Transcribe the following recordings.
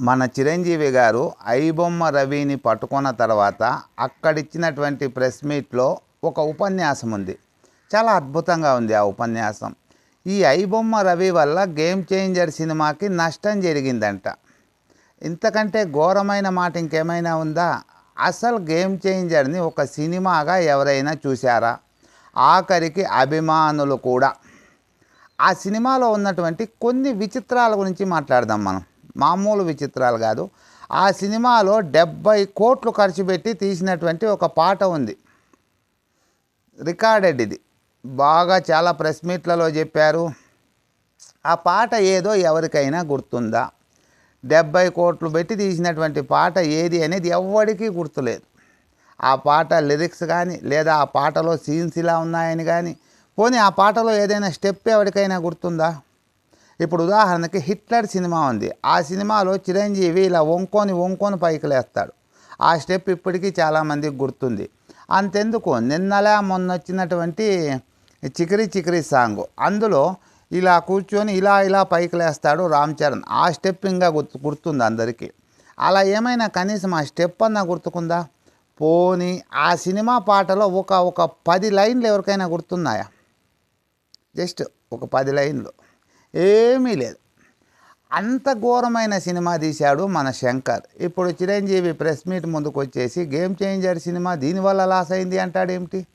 మన చిరంజీవి గారు ఐబొమ్మ రవిని పట్టుకున్న తర్వాత అక్కడిచ్చినటువంటి ప్రెస్ మీట్లో ఒక ఉపన్యాసం ఉంది. చాలా అద్భుతంగా ఉంది ఆ ఉపన్యాసం. ఈ ఐబొమ్మ రవి వల్ల గేమ్ చేంజర్ సినిమాకి నష్టం జరిగిందంట. ఇంతకంటే ఘోరమైన మాట ఇంకేమైనా ఉందా? అసలు గేమ్ చేంజర్ని ఒక సినిమాగా ఎవరైనా చూశారా? ఆఖరికి అభిమానులు కూడా. ఆ సినిమాలో ఉన్నటువంటి కొన్ని విచిత్రాల గురించి మాట్లాడదాం మనం. మామూలు విచిత్రాలు కాదు. ఆ సినిమాలో డెబ్బై కోట్లు ఖర్చు పెట్టి తీసినటువంటి ఒక పాట ఉంది. రికార్డెడ్ ఇది బాగా చాలా ప్రెస్ మీట్లలో చెప్పారు. ఆ పాట ఏదో ఎవరికైనా గుర్తుందా? డెబ్బై కోట్లు పెట్టి తీసినటువంటి పాట ఏది అనేది ఎవరికీ గుర్తులేదు. ఆ పాట లిరిక్స్ కానీ లేదా ఆ పాటలో సీన్స్ ఇలా ఉన్నాయని కానీ పోనీ ఆ పాటలో ఏదైనా స్టెప్ ఎవరికైనా గుర్తుందా? ఇప్పుడు ఉదాహరణకి హిట్లర్ సినిమా ఉంది. ఆ సినిమాలో చిరంజీవి ఇలా వంకోని వంకొని పైకి లేస్తాడు ఆ స్టెప్ ఇప్పటికీ చాలామందికి గుర్తుంది. అంతెందుకు? నిన్నలా మొన్న వచ్చినటువంటి చికిరి చికిరి సాంగ్. అందులో ఇలా కూర్చొని ఇలా ఇలా పైకి లేస్తాడు రామ్ చరణ్. ఆ స్టెప్ ఇంకా గుర్తు గుర్తుంది అందరికీ. అలా ఏమైనా కనీసం ఆ స్టెప్ అన్నా గుర్తుకుందా? పోనీ ఆ సినిమా పాటలో ఒక ఒక పది లైన్లు ఎవరికైనా గుర్తున్నాయా? జస్ట్ ఒక పది లైన్లు. ఏమీ లేదు. అంత ఘోరమైన సినిమా తీశాడు మన శంకర్. ఇప్పుడు చిరంజీవి ప్రెస్ మీట్ ముందుకు వచ్చేసి గేమ్ చేంజర్ సినిమా దీనివల్ల లాస్ అయింది అంటాడేమిటి?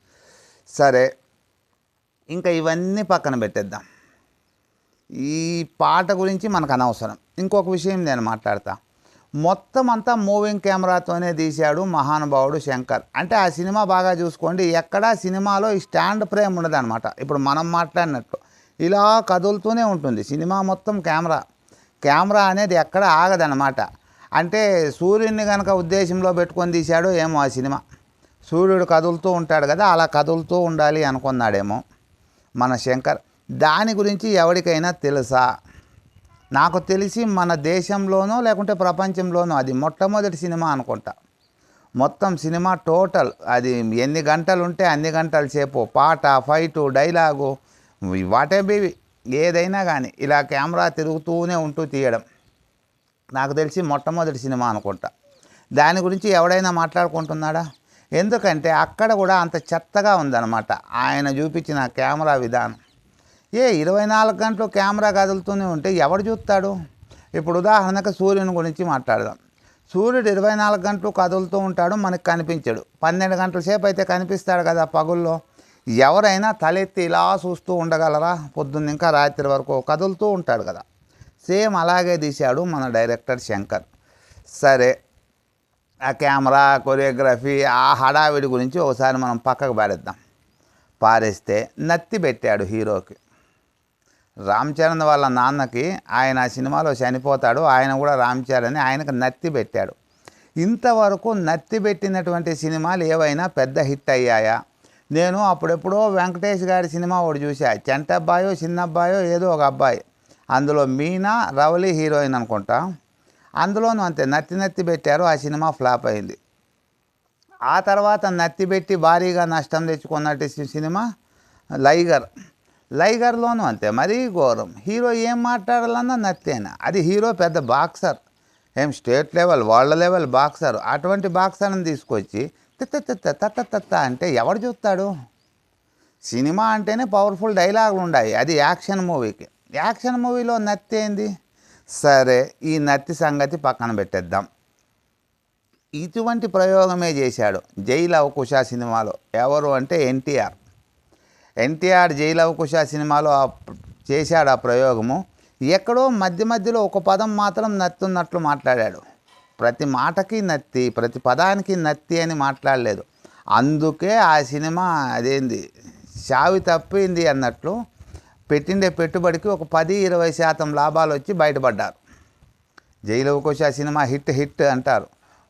సరే ఇంకా ఇవన్నీ పక్కన పెట్టేద్దాం. ఈ పాట గురించి మనకు అనవసరం. ఇంకొక విషయం నేను మాట్లాడతా. మొత్తం అంతా మూవింగ్ కెమెరాతోనే తీశాడు మహానుభావుడు శంకర్. అంటే ఆ సినిమా బాగా చూసుకోండి. ఎక్కడా సినిమాలో ఈ స్టాండ్ ఫ్రేమ్ ఉండదన్నమాట. ఇప్పుడు మనం మాట్లాడినట్టు ఇలా కదులుతూనే ఉంటుంది. సినిమా మొత్తం కెమెరా. కెమెరా అనేది ఎక్కడ ఆగదన్నమాట. అంటే సూర్యుడిని కనుక ఉద్దేశంలో పెట్టుకొని తీశాడో ఏమో ఆ సినిమా. సూర్యుడు కదులుతూ ఉంటాడు కదా అలా కదులుతూ ఉండాలి అనుకున్నాడేమో మన శంకర్. దాని గురించి ఎవరికైనా తెలుసా? నాకు తెలిసి మన దేశంలోనో లేకుంటే ప్రపంచంలోనో అది మొట్టమొదటి సినిమా అనుకుంటా. మొత్తం సినిమా టోటల్ అది ఎన్ని గంటలు ఉంటే అన్ని గంటల సేపు పాట ఫైటు డైలాగు వాటేబేవి ఏదైనా కానీ ఇలా కెమెరా తిరుగుతూనే ఉంటూ తీయడం. నాకు తెలిసి మొట్టమొదటి సినిమా అనుకుంటా. దాని గురించి ఎవడైనా మాట్లాడుకుంటున్నాడా? ఎందుకంటే అక్కడ కూడా అంత చెత్తగా ఉందన్నమాట. ఆయన చూపించిన కెమెరా విధానం. ఏ ఇరవై నాలుగు గంటలు కెమెరా కదులుతూనే ఉంటే ఎవడు చూస్తాడు? ఇప్పుడు ఉదాహరణకు సూర్యుని గురించి మాట్లాడదాం. సూర్యుడు ఇరవై నాలుగు గంటలు కదులుతూ ఉంటాడు మనకు కనిపించడు. పన్నెండు గంటల సేపు అయితే కనిపిస్తాడు కదా పగుల్లో. ఎవరైనా తలెత్తి ఇలా చూస్తూ ఉండగలరా? పొద్దున్న ఇంకా రాత్రి వరకు కదులుతూ ఉంటాడు కదా. సేమ్ అలాగే తీశాడు మన డైరెక్టర్ శంకర్. సరే ఆ కెమెరా కొరియోగ్రఫీ ఆ హడావిడి గురించి ఒకసారి మనం పక్కకు పారేద్దాం. పారేస్తే నత్తి పెట్టాడు హీరోకి. రామ్ చరణ్ వాళ్ళ నాన్నకి ఆయన ఆ సినిమాలో చనిపోతాడు ఆయన కూడా రామ్ చరణ్ ఆయనకు నత్తి పెట్టాడు. ఇంతవరకు నత్తి పెట్టినటువంటి సినిమాలు ఏవైనా పెద్ద హిట్ అయ్యాయా? నేను అప్పుడెప్పుడో వెంకటేష్ గారి సినిమా ఒకటి చూసా చెంటబ్బాయో చిన్నబ్బాయో ఏదో ఒక అబ్బాయి. అందులో మీనా రవలి హీరోయిన్ అనుకుంటా. అందులోనూ అంతే నత్తి నత్తి పెట్టారు ఆ సినిమా ఫ్లాప్ అయింది. ఆ తర్వాత నత్తి పెట్టి భారీగా నష్టం తెచ్చుకున్నట్టు సినిమా లైగర్. లైగర్లోనూ అంతే మరీ ఘోరం. హీరో ఏం మాట్లాడాలన్నా నత్తేనా? అది హీరో పెద్ద బాక్సర్. ఏం state level world level boxer. అటువంటి బాక్సర్ని తీసుకొచ్చి తిత్త తిత్త తత్త అంటే ఎవడు చూస్తాడు సినిమా అంటేనే పవర్ఫుల్ డైలాగులు ఉన్నాయి అది యాక్షన్ మూవీకి యాక్షన్ మూవీలో నత్తి ఏంది సరే ఈ నత్తి సంగతి పక్కన పెట్టేద్దాం ఇటువంటి ప్రయోగమే చేశాడు జై లవకుశ సినిమాలో ఎవరు అంటే ఎన్టీఆర్ ఎన్టీఆర్ జైలవకుశ సినిమాలో ఆ చేశాడు ఆ ప్రయోగము ఎక్కడో మధ్య మధ్యలో ఒక పదం మాత్రం నత్తున్నట్లు మాట్లాడాడు ప్రతి మాటకి నత్తి ప్రతి పదానికి నత్తి అని మాట్లాడలేదు. అందుకే ఆ సినిమా అదేంది చావి తప్పింది అన్నట్లు పెట్టిండే పెట్టుబడికి ఒక పది ఇరవై శాతం లాభాలు వచ్చి బయటపడ్డారు. జైలవకోశ సినిమా హిట్ హిట్ అంటారు.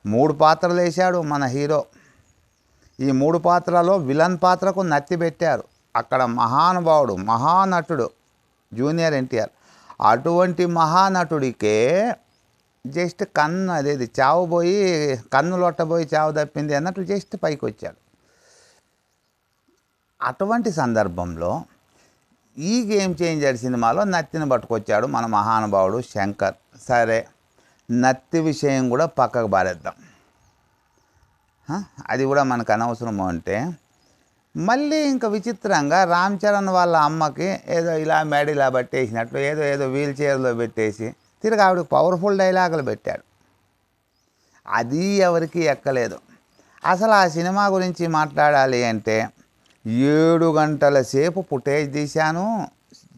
మూడు పాత్రలు వేశాడు మన హీరో. ఈ మూడు పాత్రలో విలన్ పాత్రకు నత్తి పెట్టారు. అక్కడ మహానుభావుడు మహానటుడు జూనియర్ ఎన్టీఆర్. అటువంటి మహానటుడికే జస్ట్ కన్ను అదేది చావు పోయి కన్ను లొట్టబోయి చావు తప్పింది అన్నట్లు జస్ట్ పైకి వచ్చాడు అటువంటి సందర్భంలో ఈ గేమ్ చేంజర్ సినిమాలో నత్తిని పట్టుకొచ్చాడు మన మహానుభావుడు శంకర్. సరే నత్తి విషయం కూడా పక్కకు పారేద్దాం. అది కూడా మనకు అనవసరము అంటే మళ్ళీ ఇంకా విచిత్రంగా రామ్ చరణ్ వాళ్ళ అమ్మకి ఏదో ఇలా మెడ ఇలా పట్టేసినట్లు ఏదో ఏదో వీల్ చైర్లో పెట్టేసి తిరిగి ఆవిడకి పవర్ఫుల్ డైలాగులు పెట్టాడు. అది ఎవరికి ఎక్కలేదు. అసలు ఆ సినిమా గురించి మాట్లాడాలి అంటే ఏడు గంటల సేపు ఫుటేజ్ తీశాను.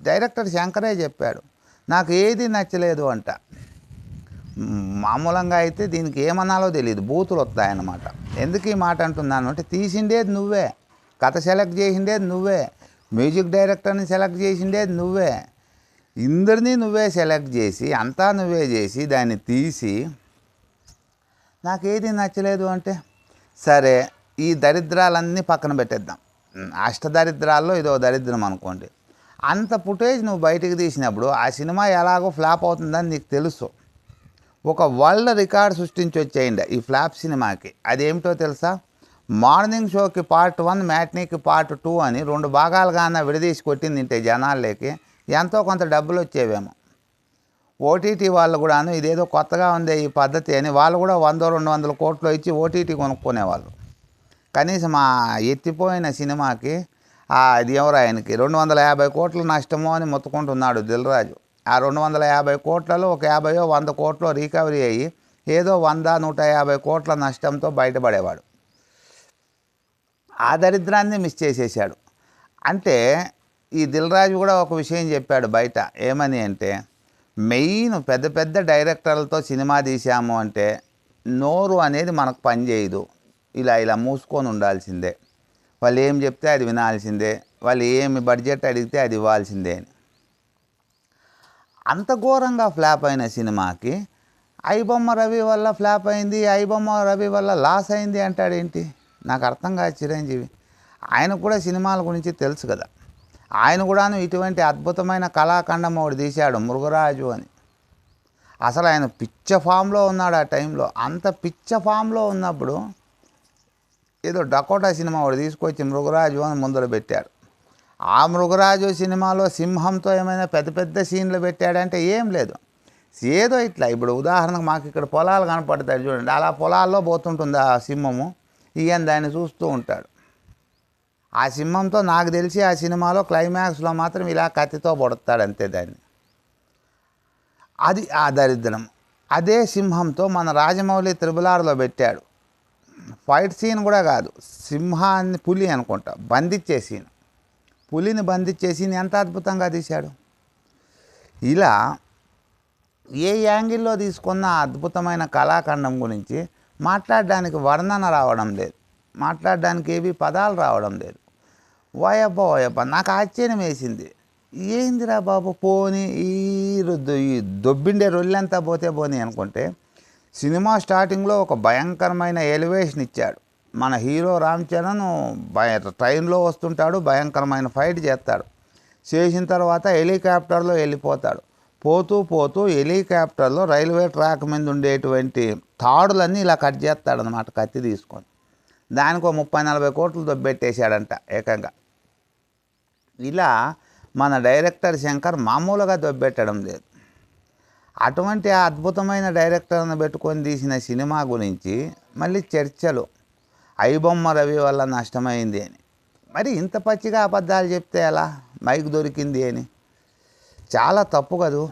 డైరెక్టర్ శంకరే చెప్పాడు. నాకు ఏది నచ్చలేదు అంట. మామూలంగా అయితే దీనికి ఏమనాలో తెలియదు బూతులు వస్తాయన్నమాట. ఎందుకు ఈ మాట అంటున్నాను అంటే తీసిండేది నువ్వే. కథ సెలెక్ట్ చేసిండేది నువ్వే. మ్యూజిక్ డైరెక్టర్ని సెలెక్ట్ చేసిండేది నువ్వే. ఇందరినీ నువ్వే సెలెక్ట్ చేసి అంతా నువ్వే చేసి దాన్ని తీసి నాకేది నచ్చలేదు అంటే సరే ఈ దరిద్రాలన్నీ పక్కన పెట్టేద్దాం. అష్టదరిద్రాల్లో ఇదో దరిద్రం అనుకోండి. అంత ఫుటేజ్ నువ్వు బయటికి తీసినప్పుడు ఆ సినిమా ఎలాగో ఫ్లాప్ అవుతుందని నీకు తెలుసు. ఒక వరల్డ్ రికార్డ్ సృష్టించి వచ్చేయండి ఈ ఫ్లాప్ సినిమాకి. అదేమిటో తెలుసా? మార్నింగ్ షోకి పార్ట్ వన్ మ్యాట్నీకి పార్ట్ టూ అని రెండు భాగాలుగా విడదీసి కొట్టింది ఇంటే జనాల్లోకి. ఎంతో కొంత డబ్బులు వచ్చేవేమో. ఓటీటీ వాళ్ళు కూడాను ఇదేదో కొత్తగా ఉంది ఈ పద్ధతి అని వాళ్ళు కూడా వంద రెండు వందల కోట్లు ఇచ్చి ఓటీటీ కొనుక్కునేవాళ్ళు. కనీసం ఆ ఎత్తిపోయిన సినిమాకి ఆ అది ఎవరు ఆయనకి రెండు వందల యాభై కోట్ల నష్టమో అని మొత్తుకుంటున్నాడు దిల్రాజు. ఆ రెండు వందల యాభై కోట్లలో ఒక యాభైయో వంద కోట్లో రికవరీ అయ్యి ఏదో వంద నూట యాభై కోట్ల నష్టంతో బయటపడేవాడు. ఆ దరిద్రాన్ని మిస్ చేసేసాడు అంటే ఈ దిల్రాజు కూడా ఒక విషయం చెప్పాడు బయట. ఏమని అంటే మెయిన్ పెద్ద పెద్ద డైరెక్టర్లతో సినిమా తీసాము అంటే నోరు అనేది మనకు పనిచేయదు ఇలా ఇలా మూసుకొని ఉండాల్సిందే. వాళ్ళు ఏం చెప్తే అది వినాల్సిందే. వాళ్ళు ఏమి బడ్జెట్ అడిగితే అది ఇవ్వాల్సిందే అని. అంత ఘోరంగా ఫ్లాప్ అయిన సినిమాకి ఐబొమ్మ రవి వల్ల ఫ్లాప్ అయింది ఐబొమ్మ రవి వల్ల లాస్ అయింది అంటాడేంటి? నాకు అర్థం కాదు చిరంజీవి. ఆయన కూడా సినిమాల గురించి తెలుసు కదా. ఆయన కూడాను ఇటువంటి అద్భుతమైన కళాఖండం ఒకటి తీశాడు మృగరాజు అని. అసలు ఆయన పిచ్చ ఫామ్లో ఉన్నాడు ఆ టైంలో. అంత పిచ్చ ఫామ్లో ఉన్నప్పుడు ఏదో డకోటా సినిమా ఒకటి తీసుకొచ్చి మృగరాజు అని ముందర పెట్టాడు. ఆ మృగరాజు సినిమాలో సింహంతో ఏమైనా పెద్ద పెద్ద సీన్లు పెట్టాడంటే ఏం లేదు. ఏదో ఇట్లా ఇప్పుడు ఉదాహరణకు మాకు ఇక్కడ పొలాలు కనపడతాయి చూడండి అలా పొలాల్లో పోతుంటుంది ఆ సింహము. ఈయన దాన్ని చూస్తూ ఉంటాడు. ఆ సింహంతో నాకు తెలిసి ఆ సినిమాలో క్లైమాక్స్లో మాత్రం ఇలా కత్తితో పొడతాడు అంతే దాన్ని. అది ఆ దరిద్రం. అదే సింహంతో మన రాజమౌళి త్రిబులార్లో పెట్టాడు. ఫైట్ సీన్ కూడా కాదు సింహాన్ని పులి అనుకుంటా బంధించే సీన్. పులిని బంధించే సీన్ ఎంత అద్భుతంగా తీశాడు. ఇలా ఏ యాంగిల్లో తీసుకున్న అద్భుతమైన కళాఖండం గురించి మాట్లాడడానికి వర్ణన రావడం లేదు. మాట్లాడడానికి ఏవి పదాలు రావడం లేదు. ఓయబ్బ ఓయబ్బా నాకు ఆశ్చర్యం వేసింది. ఏందిరా బాబు పోని ఈ రొద్దు ఈ దొబ్బిండే రొల్లంతా పోతే పోని అనుకుంటే సినిమా స్టార్టింగ్లో ఒక భయంకరమైన ఎలివేషన్ ఇచ్చాడు. మన హీరో రామ్ చరణ్ భయ ట్రైన్లో వస్తుంటాడు భయంకరమైన ఫైట్ చేస్తాడు. చేసిన తర్వాత హెలికాప్టర్లో వెళ్ళిపోతాడు. పోతూ పోతూ హెలికాప్టర్లో రైల్వే ట్రాక్ మీద ఉండేటువంటి తాడులన్నీ ఇలా కట్ చేస్తాడు అనమాట కత్తి తీసుకొని. దానికో ముప్పై నలభై కోట్లు దొబ్బెట్టేశాడంట ఏకంగా. ఇలా మన డైరెక్టర్ శంకర్ మామూలుగా దొబ్బెట్టడం లేదు. అటువంటి అద్భుతమైన డైరెక్టర్ని పెట్టుకొని తీసిన సినిమా గురించి మళ్ళీ చర్చలు. ఐబొమ్మ రవి వల్ల నష్టమైంది అని. మరి ఇంత పచ్చిగా అబద్ధాలు చెప్తే ఎలా? మైక్ దొరికింది అని. చాలా తప్పు కదూ?